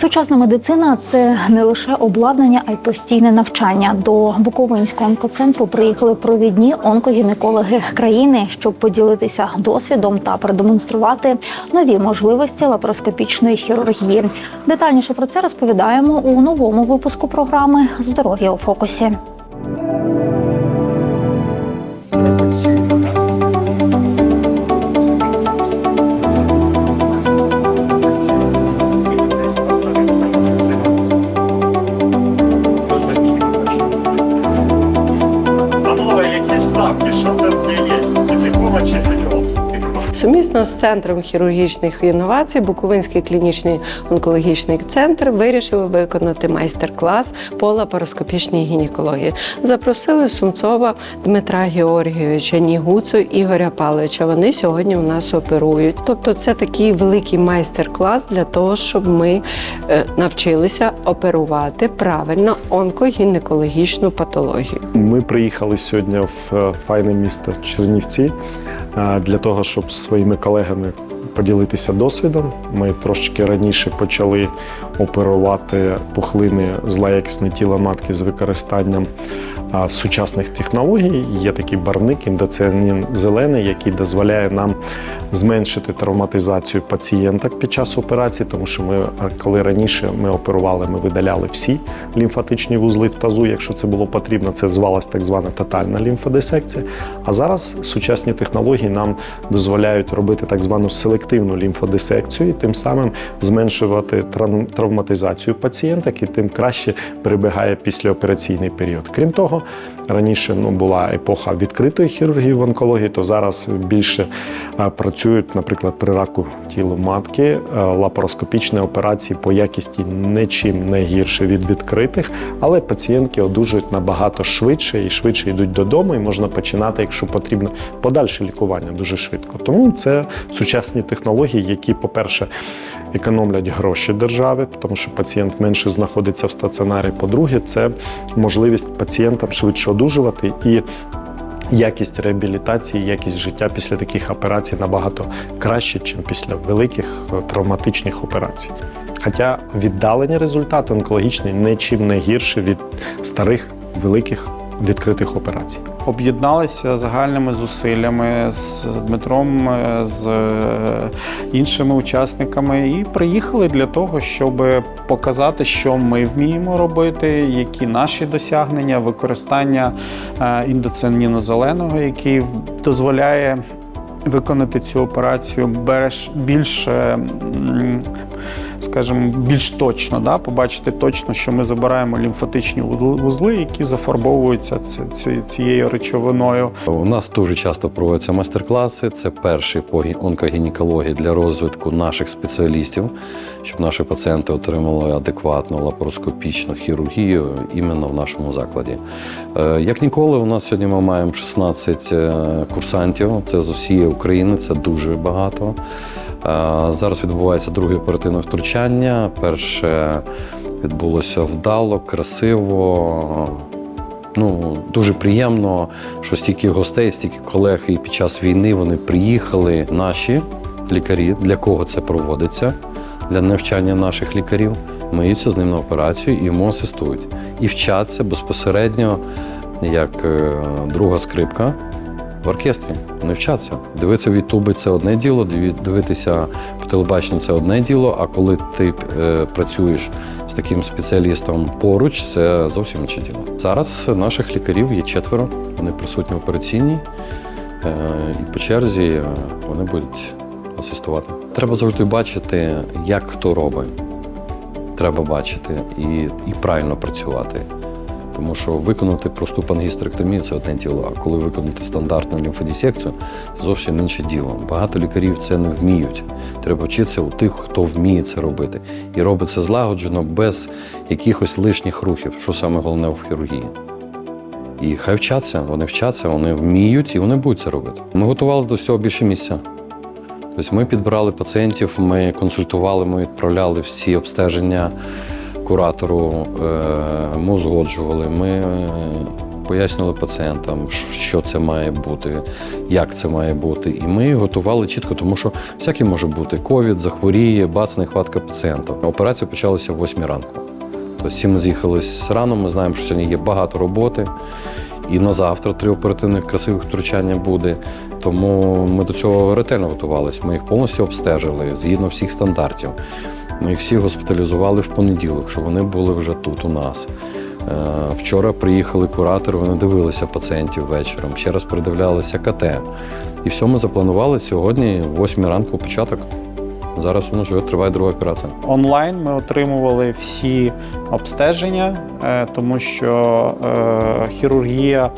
Сучасна медицина це не лише обладнання, а й постійне навчання. До Буковинського онкоцентру приїхали провідні онкогінекологи країни, щоб поділитися досвідом та продемонструвати нові можливості лапароскопічної хірургії. Детальніше про це розповідаємо у новому випуску програми Здоров'я у фокусі. Сумісно з центром хірургічних інновацій Буковинський клінічний онкологічний центр вирішив виконати майстер-клас по лапароскопічній гінекології. Запросили Сумцова Дмитра Георгійовича, Нігуцу Ігоря Павловича. Вони сьогодні у нас оперують. Тобто, це такий великий майстер-клас для того, щоб ми е, навчилися оперувати правильно онкогінекологічну патологію. Ми приїхали сьогодні в е, файне місто Чернівці для того, щоб своїми колегами поділитися досвідом. Ми трошки раніше почали оперувати пухлини злоякісне тіла матки з використанням сучасних технологій. Є такий барник індоціанін зелений, який дозволяє нам зменшити травматизацію пацієнток під час операції, тому що ми, коли раніше ми оперували, ми видаляли всі лімфатичні вузли в тазу, якщо це було потрібно, це звалась так звана тотальна лімфодисекція. А зараз сучасні технології нам дозволяють робити так звану селективну лімфодисекцію і тим самим зменшувати травматизацію пацієнток і тим краще перебігає післяопераційний період. Крім того, раніше ну, була епоха відкритої хірургії в онкології, то зараз більше працюють, наприклад, при раку тіла матки, е, лапароскопічні операції по якісті нічим не гірше від відкритих, але пацієнтки одужують набагато швидше і швидше йдуть додому, і можна починати, якщо потрібно, подальше лікування дуже швидко. Тому це сучасні технології, які, по-перше, економлять гроші держави, тому що пацієнт менше знаходиться в стаціонарі. По-друге, це можливість пацієнтам швидше одужувати і. Якість реабілітації, якість життя після таких операцій набагато краще, ніж після великих е, травматичних операцій. Хоча віддалені результати онкологічні нічим не гірші від старих великих відкритих операцій. об'єдналися загальними зусиллями з Дмитром, е, з е, іншими учасниками і приїхали для того, щоб показати, що ми вміємо робити, які наші досягнення, використання е, індоцианіну зеленого, який дозволяє виконати цю операцію більш, скажімо, більш точно, да? побачити точно, що ми забираємо лімфатичні вузли- які зафарбовуються ці- ці- цією речовиною. У нас дуже часто проводяться майстер-класи. Це перший по онкогінекології для розвитку наших спеціалістів, щоб наші пацієнти отримали адекватну лапароскопічну хірургію іменно в нашому закладі. Е, Як ніколи, у нас сьогодні ми маємо 16 е, курсантів. Це з усієї України, це дуже багато. Е, Зараз відбувається друге оперативне втручання. Перше відбулося вдало, красиво. Ну, дуже приємно, що стільки гостей, стільки колег і під час війни вони приїхали. Наші лікарі, для кого це проводиться, для навчання наших лікарів, миються з ним на операцію і йому асистують. І вчаться безпосередньо, як е, друга скрипка в оркестрі. Вони вчаться. Дивитися в Ютубі це одне діло, дивитися по телебаченню це одне діло. А коли ти е, працюєш з таким спеціалістом поруч, це зовсім інше діло. Зараз наших лікарів є четверо, вони присутні в операційній, е, і по черзі е, вони будуть асистувати. Треба завжди бачити, як хто робить. Треба бачити і, і правильно працювати. Тому що виконати просту пангістректомію це одне діло, а коли виконати стандартну лімфодісекцію, це зовсім інше діло. Багато лікарів це не вміють. Треба вчитися у тих, хто вміє це робити. І робить це злагоджено без якихось лишніх рухів, що саме головне в хірургії. І хай вчаться, вони вчаться, вони вміють і вони будуть це робити. Ми готували до всього більше місця. Тобто ми підбирали пацієнтів, ми консультували, ми відправляли всі обстеження куратору, е, ми узгоджували, ми е, пояснювали пацієнтам, що це має бути, як це має бути. І ми готували чітко, тому що всяке може бути ковід, захворіє, бац, нехватка пацієнта. Операція почалася в 8 ранку. Тобто всі ми з'їхались рано. Ми знаємо, що сьогодні є багато роботи. І на завтра три оперативних красивих втручання буде. Тому ми до цього ретельно готувалися. Ми їх повністю обстежили згідно всіх стандартів. Ми їх всі госпіталізували в понеділок, щоб вони були вже тут у нас. Е, Вчора приїхали куратори, вони дивилися пацієнтів вечором, ще раз передивлялися КТ. І все ми запланували сьогодні, в 8 ранку, початок. Зараз воно вже триває друга операція. Онлайн ми отримували всі обстеження, е, тому що е, хірургія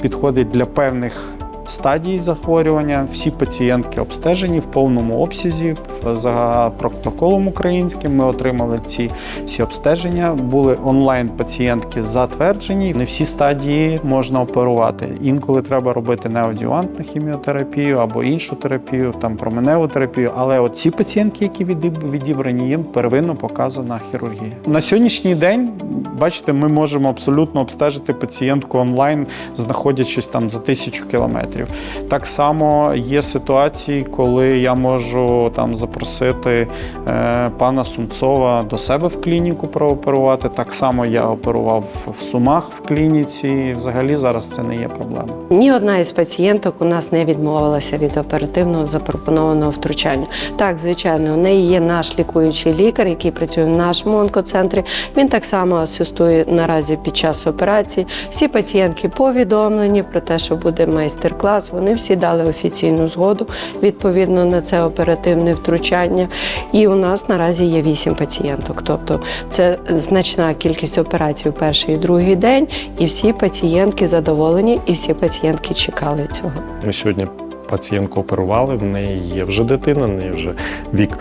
підходить для певних стадій захворювання. Всі пацієнтки обстежені в повному обсязі. За протоколом українським ми отримали ці всі обстеження. Були онлайн пацієнтки затверджені. Не всі стадії можна оперувати. Інколи треба робити неодювантну хіміотерапію або іншу терапію, там променеву терапію. Але от ці пацієнтки, які відіб- відібрані, їм первинно показана хірургія. На сьогоднішній день, бачите, ми можемо абсолютно обстежити пацієнтку онлайн, знаходячись там за тисячу кілометрів. Так само є ситуації, коли я можу там запросити е, пана Сумцова до себе в клініку прооперувати. Так само я оперував в Сумах в клініці. Взагалі зараз це не є проблема. Ні одна із пацієнток у нас не відмовилася від оперативного запропонованого втручання. Так, звичайно, у неї є наш лікуючий лікар, який працює в нашому онкоцентрі. Він так само асистує наразі під час операції. Всі пацієнтки повідомлені про те, що буде майстер-клас. Вони всі дали офіційну згоду відповідно на це оперативне втручання. І у нас наразі є вісім пацієнток. Тобто це значна кількість операцій у перший і другий день, і всі пацієнтки задоволені, і всі пацієнтки чекали цього. Ми сьогодні пацієнтку оперували, в неї є вже дитина, в неї вже вік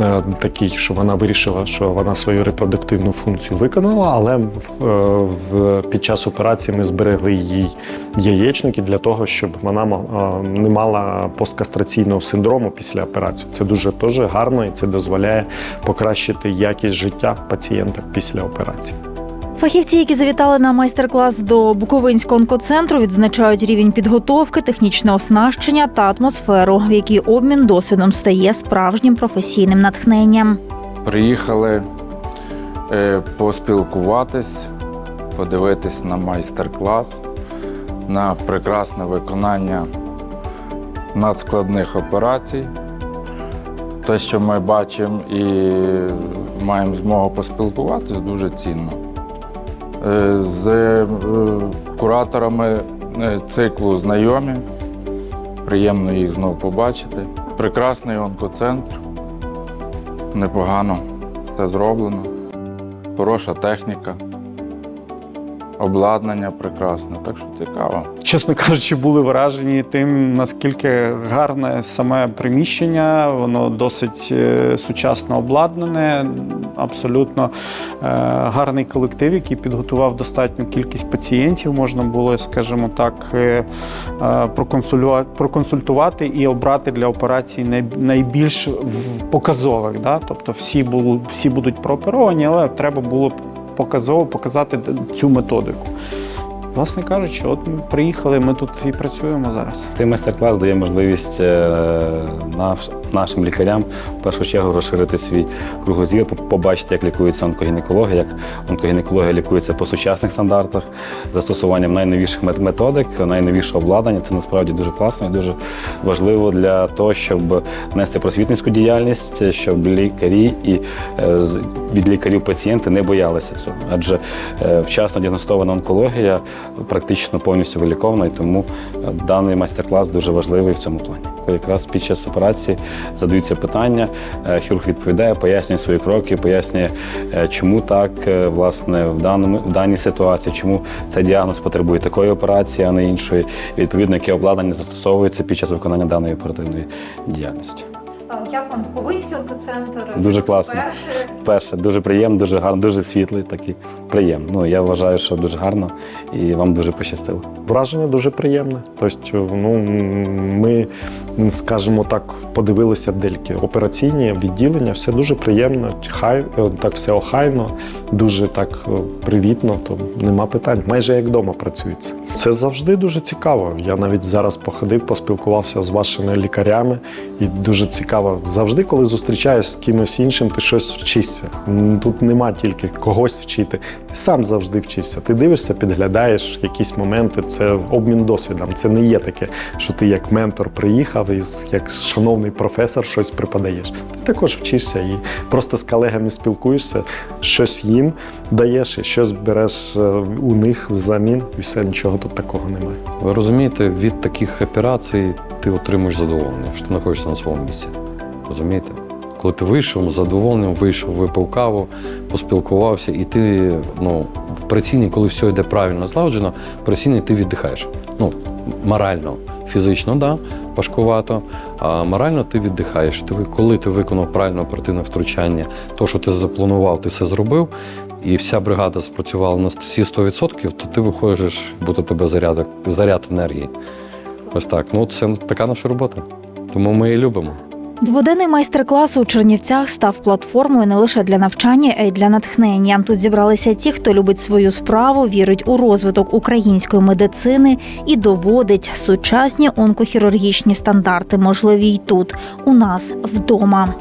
е, такий, що вона вирішила, що вона свою репродуктивну функцію виконала, але е, в, під час операції ми зберегли їй яєчники для того, щоб вона е, не мала посткастраційного синдрому після операції. Це дуже теж гарно і це дозволяє покращити якість життя пацієнта після операції. Фахівці, які завітали на майстер-клас до Буковинського онкоцентру, відзначають рівень підготовки, технічне оснащення та атмосферу, в якій обмін досвідом стає справжнім професійним натхненням. Приїхали е, поспілкуватись, подивитись на майстер-клас, на прекрасне виконання надскладних операцій. Те, що ми бачимо і маємо змогу поспілкуватись, дуже цінно. Е, З е, кураторами е, циклу знайомі. Приємно їх знову побачити. Прекрасний онкоцентр непогано все зроблено. Хороша техніка, обладнання прекрасне, так що цікаво. Чесно кажучи, були вражені тим, наскільки гарне саме приміщення, воно досить сучасно обладнане, абсолютно е, гарний колектив, який підготував достатню кількість пацієнтів. Можна було, скажімо так, е, е, проконсультувати і обрати для операції найбільш показових. Да? Тобто всі, були, всі будуть прооперовані, але треба було показово показати цю методику. Власне кажучи, от ми приїхали, ми тут і працюємо зараз. Цей майстер-клас дає можливість е, нашим лікарям в першу чергу розширити свій кругозір, побачити, як лікується онкогінекологія, як онкогінекологія лікується по сучасних стандартах, застосуванням найновіших мет- методик, найновішого обладнання. Це насправді дуже класно і дуже важливо для того, щоб нести просвітницьку діяльність, щоб лікарі і е, від лікарів пацієнти не боялися цього. Адже е, вчасно діагностована онкологія практично повністю вилікована, і тому е, даний майстер-клас дуже важливий в цьому плані. Якраз під час операції задаються питання, е, хірург відповідає, пояснює свої кроки, пояснює, е, чому так власне в даному в даній ситуації, чому цей діагноз потребує такої операції, а не іншої. Відповідно, яке обладнання застосовується під час виконання даної оперативної діяльності. Як вам Буковинський онкоцентр? Дуже класно. перше, дуже приємно, дуже гарно, дуже світлий, такий приємно. Ну я вважаю, що дуже гарно і вам дуже пощастило. Враження дуже приємне. Тобто, ну, ми, скажімо так, подивилися деякі операційні відділення, все дуже приємно, хай, так все охайно, дуже так е, привітно, то нема питань. Майже як вдома працюється. Це завжди дуже цікаво. Я навіть зараз походив, поспілкувався з вашими лікарями, і дуже цікаво. Завжди, коли зустрічаєш з кимось іншим, ти щось вчишся. Тут нема тільки когось вчити. Ти сам завжди вчишся. Ти дивишся, підглядаєш якісь моменти. Це обмін досвідом. Це не є таке, що ти як ментор приїхав і як шановний професор щось преподаєш. Ти також вчишся і просто з колегами спілкуєшся, щось їм даєш і щось береш е, у них взамін, і все нічого тут такого немає. Ви розумієте, від таких операцій ти отримуєш задоволення, що ти знаходишся на своєму місці. Розумієте? Коли ти вийшов з задоволенням, вийшов, випив каву, поспілкувався, і ти ну, при цінні, коли все йде правильно злагоджено, при цінні ти віддихаєш. Ну, морально, фізично, да, важкувато, а морально ти віддихаєш. Ти, коли ти виконав правильне оперативне втручання, то, що ти запланував, ти все зробив, і вся бригада спрацювала на всі 100%, то ти виходиш, буде тебе заряд, заряд енергії. Ось так. Ну, це така наша робота. Тому ми її любимо. Дводенний майстер-клас у Чернівцях став платформою не лише для навчання, а й для натхнення. Тут зібралися ті, хто любить свою справу, вірить у розвиток української медицини і доводить сучасні онкохірургічні стандарти, можливі й тут, у нас вдома.